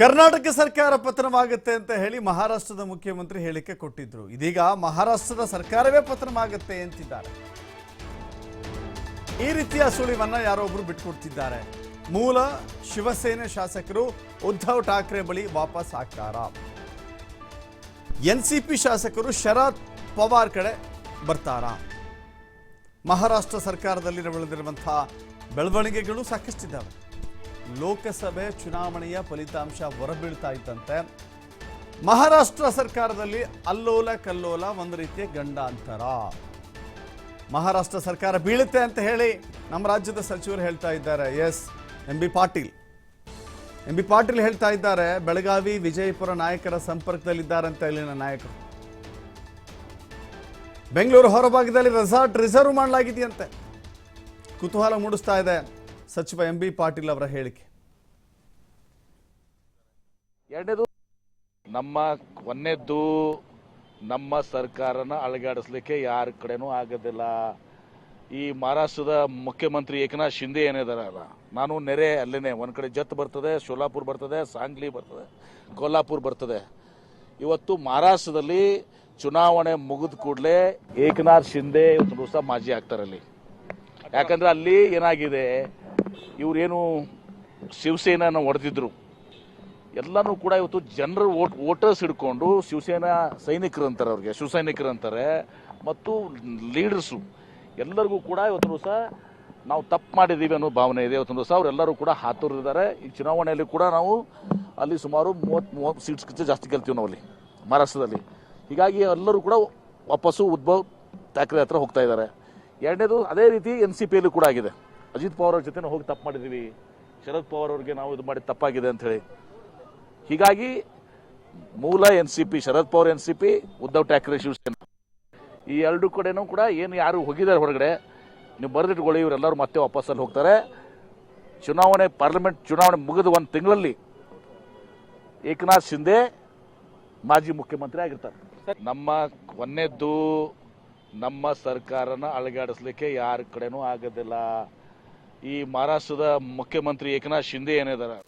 ಕರ್ನಾಟಕ ಸರ್ಕಾರ ಪತನವಾಗುತ್ತೆ ಅಂತ ಹೇಳಿ ಮಹಾರಾಷ್ಟ್ರದ ಮುಖ್ಯಮಂತ್ರಿ ಹೇಳಿಕೆ ಕೊಟ್ಟಿದ್ರು. ಇದೀಗ ಮಹಾರಾಷ್ಟ್ರದ ಸರ್ಕಾರವೇ ಪತನವಾಗುತ್ತೆ ಅಂತಿದ್ದಾರೆ. ಈ ರೀತಿಯ ಸುಳಿವನ್ನ ಯಾರೊಬ್ರು ಬಿಟ್ಕೊಡ್ತಿದ್ದಾರೆ. ಮೂಲ ಶಿವಸೇನೆ ಶಾಸಕರು ಉದ್ಧವ್ ಠಾಕ್ರೆ ಬಳಿ ವಾಪಸ್ ಆಗ್ತಾರ. ಎನ್ಸಿಪಿ ಶಾಸಕರು ಶರದ್ ಪವಾರ್ ಕಡೆ ಬರ್ತಾರ. ಮಹಾರಾಷ್ಟ್ರ ಸರ್ಕಾರದಲ್ಲಿ ಬೆಳೆದಿರುವಂತಹ ಬೆಳವಣಿಗೆಗಳು ಸಾಕಷ್ಟಿದ್ದಾವೆ. ಲೋಕಸಭೆ ಚುನಾವಣೆಯ ಫಲಿತಾಂಶ ಹೊರಬೀಳ್ತಾ ಇದ್ದಂತೆ ಮಹಾರಾಷ್ಟ್ರ ಸರ್ಕಾರದಲ್ಲಿ ಅಲ್ಲೋಲ ಕಲ್ಲೋಲ ಒಂದು ರೀತಿಯ ಗಂಡಾಂತರ ಮಹಾರಾಷ್ಟ್ರ ಸರ್ಕಾರ ಬೀಳುತ್ತೆ ಅಂತ ಹೇಳಿ ನಮ್ಮ ರಾಜ್ಯದ ಸಚಿವರು ಹೇಳ್ತಾ ಇದ್ದಾರೆ. Yes, M B Patil. M B Patil ಹೇಳ್ತಾ ಇದ್ದಾರೆ, ಬೆಳಗಾವಿ ವಿಜಯಪುರ ನಾಯಕರ ಸಂಪರ್ಕದಲ್ಲಿದ್ದಾರಂತ ಇಲ್ಲಿನ ನಾಯಕರು. ಬೆಂಗಳೂರು ಹೊರಭಾಗದಲ್ಲಿ ರೆಸಾರ್ಟ್ ರಿಸರ್ವ್ ಮಾಡಲಾಗಿದೆಯಂತೆ. ಕುತೂಹಲ ಮೂಡಿಸ್ತಾ ಇದೆ. ಸಚಿವ ಎಂ ಬಿ ಪಾಟೀಲ್ ಅವರ ಹೇಳಿಕೆ. ಎರಡನೇದು, ನಮ್ಮ ಕೊನೆದ್ದು ನಮ್ಮ ಸರ್ಕಾರನ ಅಳಗಾಡಿಸ್ಲಿಕ್ಕೆ ಯಾರ ಕಡೆನೂ ಆಗೋದಿಲ್ಲ. ಈ ಮಹಾರಾಷ್ಟ್ರದ ಮುಖ್ಯಮಂತ್ರಿ ಏಕನಾಥ್ ಶಿಂದೆ ಏನಿದಾರಲ್ಲ ನಾನು ನೆರೆ ಅಲ್ಲೇನೆ, ಒಂದು ಕಡೆ ಜತ್ ಬರ್ತದೆ ಸೋಲಾಪುರ್ ಬರ್ತದೆ, ಸಾಂಗ್ಲಿ ಬರ್ತದೆ, ಕೊಲ್ಲಾಪುರ್ ಬರ್ತದೆ. ಇವತ್ತು ಮಹಾರಾಷ್ಟ್ರದಲ್ಲಿ ಚುನಾವಣೆ ಮುಗಿದ ಕೂಡಲೇ ಏಕನಾಥ್ ಶಿಂದೆ ಇವತ್ತು ದಿವಸ ಮಾಜಿ ಆಗ್ತಾರೆ ಅಲ್ಲಿ. ಯಾಕಂದ್ರೆ ಅಲ್ಲಿ ಏನಾಗಿದೆ ಇವ್ರೇನು ಶಿವಸೇನಾನ ಹೊಡೆದಿದ್ರು. ಎಲ್ಲನೂ ಕೂಡ ಇವತ್ತು ಜನರು ವೋಟ್, ವೋಟರ್ಸ್ ಹಿಡ್ಕೊಂಡು ಶಿವಸೇನಾ ಸೈನಿಕರು ಅಂತಾರೆ ಅವ್ರಿಗೆ, ಶಿವಸೈನಿಕರು ಅಂತಾರೆ, ಮತ್ತು ಲೀಡರ್ಸು. ಎಲ್ಲರಿಗೂ ಕೂಡ ಇವತ್ತು ಸಹ ನಾವು ತಪ್ಪು ಮಾಡಿದ್ದೀವಿ ಅನ್ನೋ ಭಾವನೆ ಇದೆ. ಇವತ್ತು ದಿವಸ ಅವರೆಲ್ಲರೂ ಕೂಡ ಹಾತುರಿದ್ದಾರೆ ಈ ಚುನಾವಣೆಯಲ್ಲಿ ಕೂಡ ನಾವು ಅಲ್ಲಿ ಸುಮಾರು ಮೂವತ್ತು ಮೂವತ್ತು ಸೀಟ್ಸ್ಗಿಂತ ಜಾಸ್ತಿ ಗೆಲ್ತೀವಿ ನಾವು ಅಲ್ಲಿ ಮಹಾರಾಷ್ಟ್ರದಲ್ಲಿ. ಹೀಗಾಗಿ ಎಲ್ಲರೂ ಕೂಡ ವಾಪಸ್ಸು ಉದ್ಭವ್ ಠಾಕ್ರೆ ಹತ್ರ ಹೋಗ್ತಾ ಇದ್ದಾರೆ. ಎರಡನೇದು ಅದೇ ರೀತಿ ಎನ್ ಸಿ ಪಿಯಲ್ಲೂ ಕೂಡ ಆಗಿದೆ. ಅಜಿತ್ ಪವಾರ್ ಅವ್ರ ಜೊತೆ ಹೋಗಿ ತಪ್ಪು ಮಾಡಿದೀವಿ. ಶರದ್ ಪವಾರ್ ಅವ್ರಿಗೆ ನಾವು ಇದು ಮಾಡಿ ತಪ್ಪಾಗಿದೆ ಅಂತ ಹೇಳಿ. ಹೀಗಾಗಿ ಮೂಲ N C P, Sharad Pawar N C P Uddhav Thackeray, Shiv Sena. ಈ ಎರಡು ಕಡೆನೂ ಕೂಡ ಏನು ಯಾರು ಹೋಗಿದ್ದಾರೆ ಹೊರಗಡೆ, ನೀವು ಬರೆದಿಟ್ಕೊಳ್ಳಿ, ಇವರೆಲ್ಲರೂ ಮತ್ತೆ ವಾಪಸ್ಸಲ್ಲಿ ಹೋಗ್ತಾರೆ. ಚುನಾವಣೆ, ಪಾರ್ಲಿಮೆಂಟ್ ಚುನಾವಣೆ ಮುಗಿದ ಒಂದು ತಿಂಗಳಲ್ಲಿ ಏಕನಾಥ್ ಶಿಂದೆ ಮಾಜಿ ಮುಖ್ಯಮಂತ್ರಿ ಆಗಿರ್ತಾರೆ. ನಮ್ಮ ಕೊನೆದ್ದು ನಮ್ಮ ಸರ್ಕಾರನ ಅಳಗಾಡಿಸ್ಲಿಕ್ಕೆ ಯಾರ ಕಡೆನೂ ಆಗೋದಿಲ್ಲ. ಈ ಮಹಾರಾಷ್ಟ್ರದ ಮುಖ್ಯಮಂತ್ರಿ ಏಕನಾಥ್ ಶಿಂದೆ ಏನಿದಾರೆ